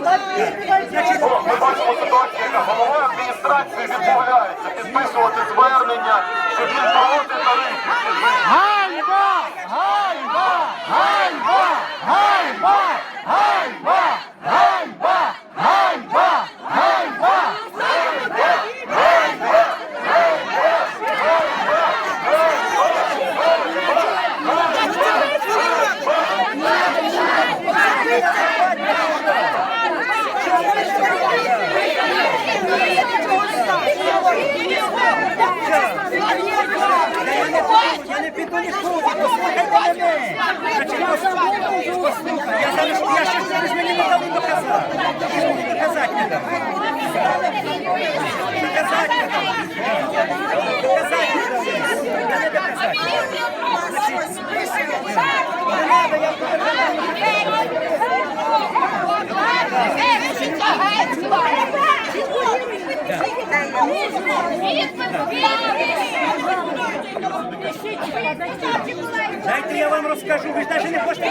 Ми голова адміністрації відмовляється підписувати звернення, що він проти тарифів. Я не піду нікуди, послухайте. Я зараз, я мені не дали доказати. Мені Доказати не дали. Я не доказати. Не надо, я Дайте я вам розкажу, ви ж навіть не хочете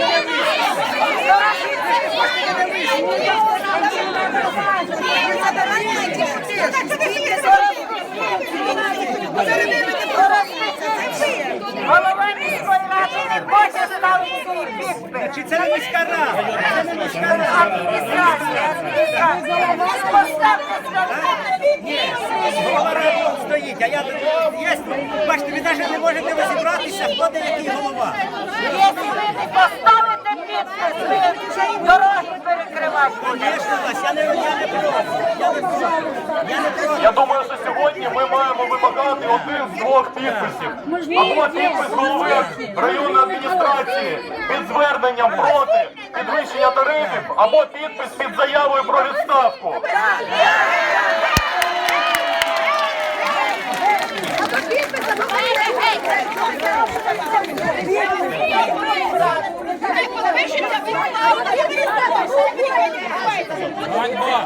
Голова міської ради не хоче ставити свої підпис. Чи це не міська рада? Це не міська рада. Адміністрація, адміністрація. Поставте свої Голова ради тут стоїть, а я є. Бачите, ви навіть не можете розібратися, хто де який голова. Якщо ви не поставите підпис, ви дороги перекривати. Звісно, я не, я не проти. Я не проти. Я не проти. Я думаю, що сьогодні ми маємо вимагати один з двох підписів. Або підпис голови районної адміністрації під зверненням проти підвищення тарифів, або підпис під заявою про відставку. Ганьба!